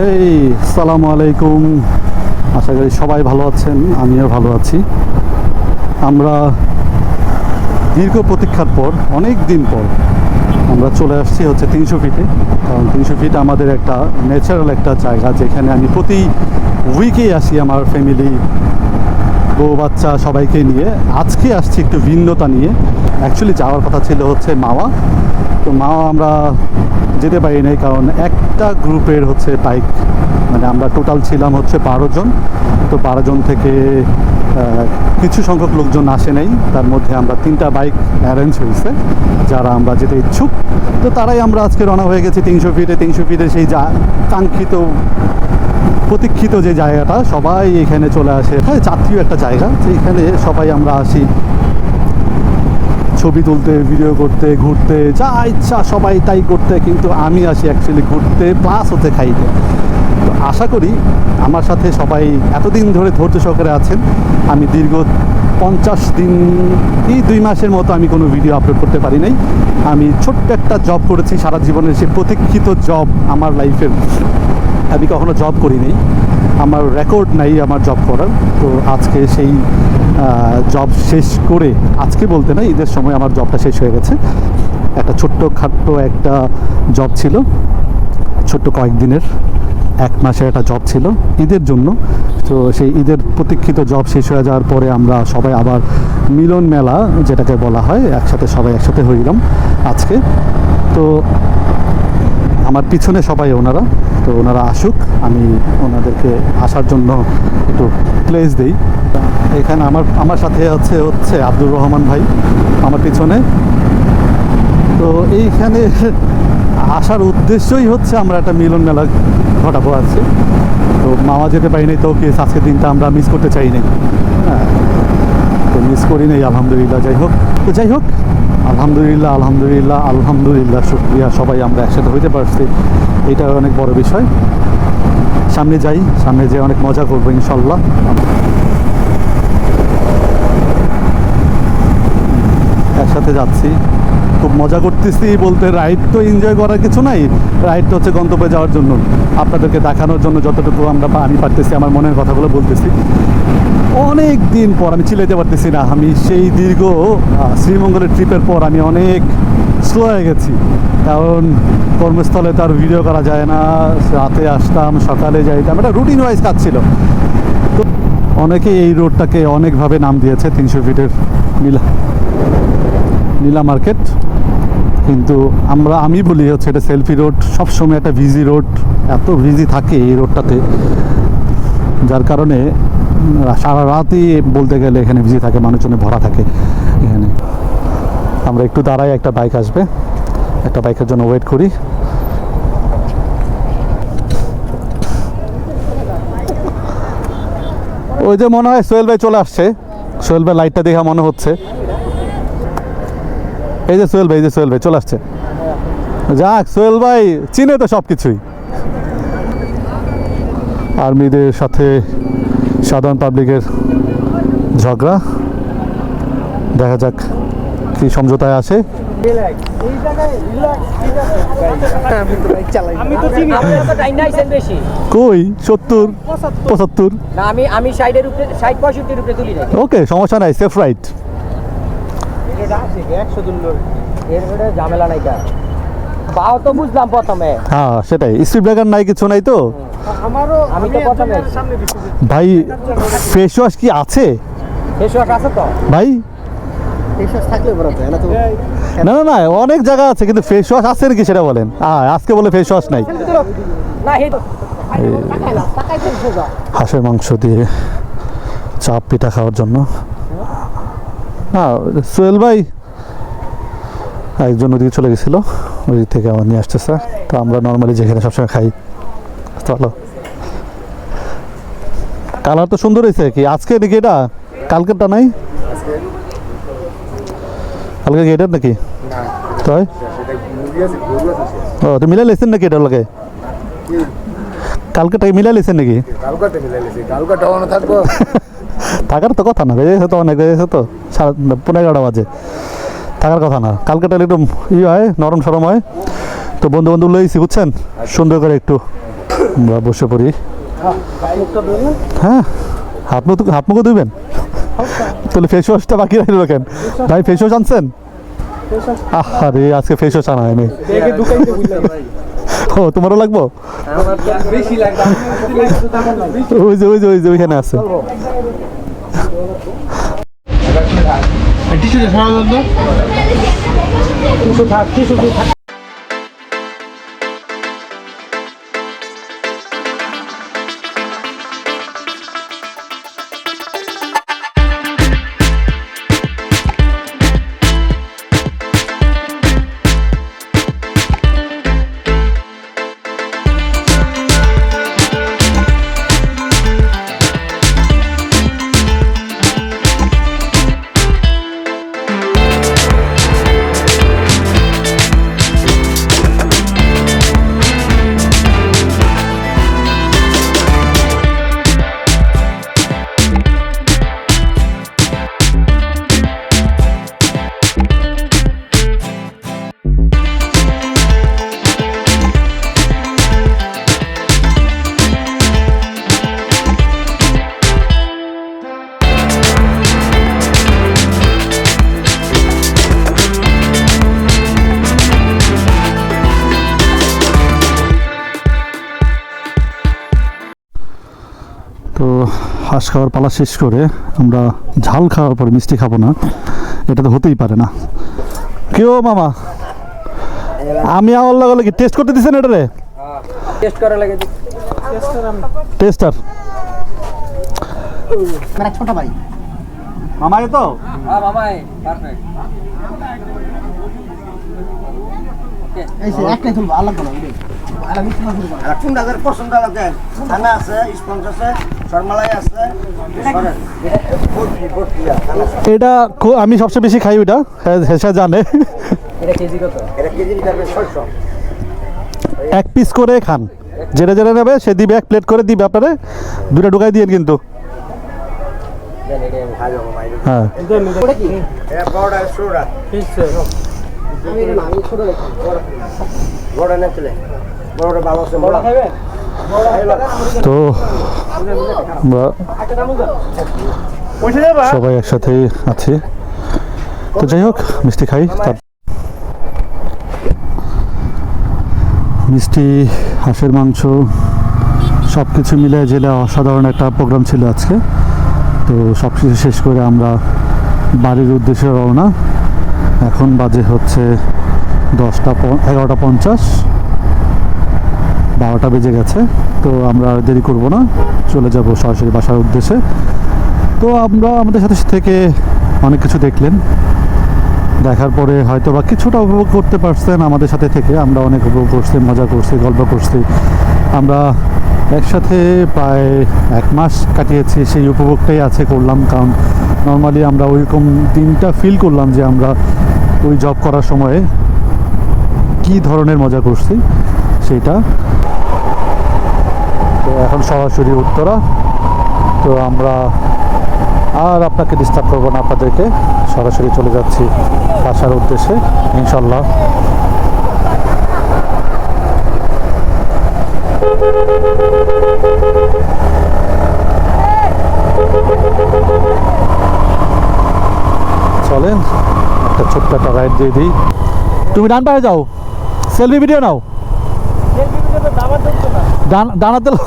এই, সালামু আলাইকুম। আশা করি সবাই ভালো আছেন, আমিও ভালো আছি। আমরা দীর্ঘ প্রতীক্ষার পর, অনেক দিন পর, আমরা চলে আসছি হচ্ছে তিনশো ফিটে। কারণ তিনশো ফিট আমাদের একটা ন্যাচারাল একটা জায়গা, যেখানে আমি প্রতি উইকেই আসি আমার ফ্যামিলি বউ, বাচ্চা সবাইকে নিয়ে। আজকে আসছি একটু ভিন্নতা নিয়ে। অ্যাকচুয়ালি যাওয়ার কথা ছিল হচ্ছে মাওয়া তো মাওয়া আমরা যেতে পারি নাই, কারণ একটা গ্রুপের হচ্ছে বাইক মানে আমরা টোটাল ছিলাম হচ্ছে বারো জন। তো বারো জন থেকে কিছু সংখ্যক লোকজন আসে নাই। তার মধ্যে আমরা তিনটা বাইক অ্যারেঞ্জ হয়েছে, যারা আমরা যেতে ইচ্ছুক। তো তারাই আমরা আজকে রওনা হয়ে গেছি তিনশো ফিটে। তিনশো ফিটে সেই যা, কাঙ্ক্ষিত, প্রতীক্ষিত যে জায়গাটা, সবাই এখানে চলে আসে। হ্যাঁ জাতীয় একটা জায়গা, যেখানে সবাই আমরা আসি। ছবি তুলতে ভিডিও করতে, ঘুরতে, যা ইচ্ছা সবাই তাই করতে, কিন্তু আমি আসি অ্যাকচুয়ালি ঘুরতে প্লাস হতে খাইতে। তো আশা করি আমার সাথে সবাই এতদিন ধরে ধৈর্য সহকারে আছেন। আমি দীর্ঘ পঞ্চাশ দিন, এই দুই মাসের মতো আমি কোনো ভিডিও আপলোড করতে পারি নাই। আমি ছোট্ট একটা জব করেছি, সারা জীবনের সে প্রতীক্ষিত জব আমার লাইফের আমি কখনো জব করি নাই আমার রেকর্ড নাই আমার জব করার। তো আজকে সেই জব শেষ করে আজকে বলতে না ঈদের সময় আমার জবটা শেষ হয়ে গেছে। একটা ছোট্ট খাট্ট একটা জব ছিল, ছোট্ট কয়েকদিনের, এক মাসের একটা জব ছিল ঈদের জন্য। তো সেই ঈদের প্রতীক্ষিত জব শেষ হয়ে যাওয়ার পরে আমরা সবাই আবার মিলন মেলা, যেটাকে বলা হয়, একসাথে সবাই একসাথে হইলাম আজকে। তো আমার পিছনে সবাই ওনারা। তো ওনারা আসুক, আমি ওনাদেরকে আসার জন্য একটু প্লেস দিই। এখানে আমার আমার সাথে হচ্ছে হচ্ছে আব্দুর রহমান ভাই, আমার পিছনে। তো এইখানে আসার উদ্দেশ্যই হচ্ছে আমরা একটা মিলন মেলা ঘটাবো আছে তো মামা যেতে পারি নাই, তো কি আজকের দিনটা আমরা মিস করতে চাই নাই? হ্যাঁ তো মিস করি নাই, আলহামদুলিল্লাহ, যাই হোক। তো যাই হোক, আলহামদুলিল্লাহ আলহামদুলিল্লাহ আলহামদুলিল্লাহ, শুক্রিয়া, সবাই আমরা একসাথে হইতে পারছি। এটা অনেক বড় বিষয়। সামনে যাই, সামনে যেয়ে অনেক মজা করব, ইনশাল্লাহ। একসাথে যাচ্ছি। খুব মজা করতেছি বলতে রাইড তো এনজয় করার কিছু নাই। রাইড তো হচ্ছে গন্তব্যে যাওয়ার জন্য। আপনাদেরকে দেখানোর জন্য যতটুকু আমরা আমি পারতেছি আমার মনের কথাগুলো বলতেছি। অনেক দিন পর আমি চিলাইতে পারতেছি না। আমি সেই দীর্ঘ শ্রীমঙ্গলের ট্রিপের পর আমি অনেক স্লো হয়ে গেছি। কারণ কর্মস্থলে তার ভিডিও করা যায় না। রাতে আসতাম, সকালে যাইতাম। এটা রুটিন ওয়াইজ কাজ ছিল। তো অনেকে এই রোডটাকে অনেকভাবে নাম দিয়েছে, তিনশো ফিটের নীলা নীলা মার্কেট। কিন্তু আমরা, আমি বলি হচ্ছে এটা সেলফি রোড সবসময় একটা ভিজি রোড এত ভিজি থাকে এই রোডটাতে যার কারণে সারা রাতই বলতে গেলে এখানে ভিজি থাকে মানুষজনে ভরা থাকে এখানে। আমরা একটু দাঁড়াই, একটা বাইক আসবে। একটা বাইকের জন্য ওয়েট করি। ওই যে মনে হয় সোহেল ভাই চলে আসছে। সোহেল ভাই লাইটটা দেখা মনে হচ্ছে। এই যে সোহেল ভাই, এই যে সোহেল ভাই চলে আসছে। যাক, সোহেল ভাই, চিনে তো সব কিছুই আর্মিদের সাথে সাধারণ পাবলিকের ঝগড়া। দেখা যাক। কি সমঝোতায় আসে কই? সত্তর? পঁচাত্তর। আমি আমি সাইডের উপরে সাইড পঁয়ষট্টির উপরে তুলি ওকে সমস্যা নাই সেফ রাইট ঝামেলা নাই পাও তো বুঝলাম প্রথমে। হ্যাঁ সেটাই। স্পিড ব্রেকার নাই কিছু নাই তো? আমারও আমি তো প্রথমে। ভাই ফেস ওয়াশ কি আছে? ফেস ওয়াশ আছে তো? ভাই না না না অনেক জায়গা আছে কিন্তু ফেস ওয়াশ আছে নাকি সেটা বলেন? হ্যাঁ আজকে বলে ফেস ওয়াশ নাই। হাঁসের মাংস দিয়ে চাপ পিঠা খাওয়ার জন্য। হ্যাঁ সোহেল ভাই একজন ওদিকে চলে গেছিল ওই দিক থেকে আমার নিয়ে আসতেছে। তো আমরা নর্মালি যেখানে সবসময় খাই। চলো। কালার তো সুন্দর হয়েছে কি? আজকে নাকি এটা? কালকেরটা নাই? কি এটার নাকি? তাই? ও তো মিলাই লেছেন নাকি এটার লগে কালকেটা মিলাই লেছেন নাকি? কালকাটা কালকাটা থাকার তো কথা না বেজে গেছে তো অনেক বেজে গেছে তো সাড়ে পনেরো এগারোটা বাজে। থাকার কথা না কালকে তাহলে একটু ই হয় নরম সরম হয়। তো বন্ধু বন্ধু লইছি বুঝছেন সুন্দর করে একটু। আমরা বসে পড়ি হ্যাঁ হাত মুখ হাত মুখও ধুবেন তাহলে ফেস ওয়াশটা বাকি রাখল কেন ভাই ফেস ওয়াশ আনছেন? আরে আজকে ফেস ওয়াশ আনা হয়নি। ও, তোমারও লাগবো? ওই যে ওই যে ওই যে, ওইখানে আছে। থাক থাক তো হাঁস খাওয়ার পালা শেষ করে আমরা ঝাল খাওয়ার পর মিষ্টি খাব না। এটা তো হতেই পারে না। কেউ মামা? আমি আমার লাগলে কি টেস্ট করতে দিছেন এটা রে টেস্টার তো? আলাদা আছে স্পঞ্জ আছে? এটা আমি সবচেয়ে বেশি খাই ওইটা হেসা জানে। এটা কেজি কত? এটা কেজি যাবে ছয়শো। এক পিস করে খান। যেটা যেটা নেবে সে দিবে এক প্লেট করে দিবে আপনারে। দুটা ঢুকাই দিয়ে কিন্তু। হ্যাঁ। বড় না চলে বড়টা ভালো আছে বড়। খাবেন তো আমরা সবাই একসাথেই আছি। তো যাই হোক, মিষ্টি খাই, তার মিষ্টি, হাঁসের মাংস সব কিছু মিলে জেলে অসাধারণ একটা প্রোগ্রাম ছিল আজকে। তো সব কিছু শেষ করে আমরা বাড়ির উদ্দেশ্যে রওনা। এখন বাজে হচ্ছে দশটা এগারোটা পঞ্চাশ। বারোটা বেজে গেছে, তো আমরা আর দেরি করব না, চলে যাব সরাসরি বাসার উদ্দেশ্যে। তো আমরা আমাদের সাথে থেকে অনেক কিছু দেখলেন। দেখার পরে হয়তো বা কিছুটা উপভোগ করতে পারছেন আমাদের সাথে থেকে। আমরা অনেক উপভোগ করছি, মজা করছি, গল্প করছি। আমরা একসাথে প্রায় এক মাস কাটিয়েছি, সেই উপভোগটাই আছে করলাম। কারণ নর্মালি আমরা ওইরকম দিনটা ফিল করলাম যে আমরা ওই জব করার সময়ে কী ধরনের মজা করছি সেইটা তো এখন সরাসরি উত্তরা। তো আমরা আর আপনাকে ডিস্টার্ব করব না আপনাদেরকে। সরাসরি চলে যাচ্ছি বাসার উদ্দেশ্যে ইনশাল্লাহ চলেন, একটা ছোট্ট একটা রাইড দিয়ে দিই। তুমি ডান পায়ে যাও। সেলফি ভিডিও নাও। দাবার দরকার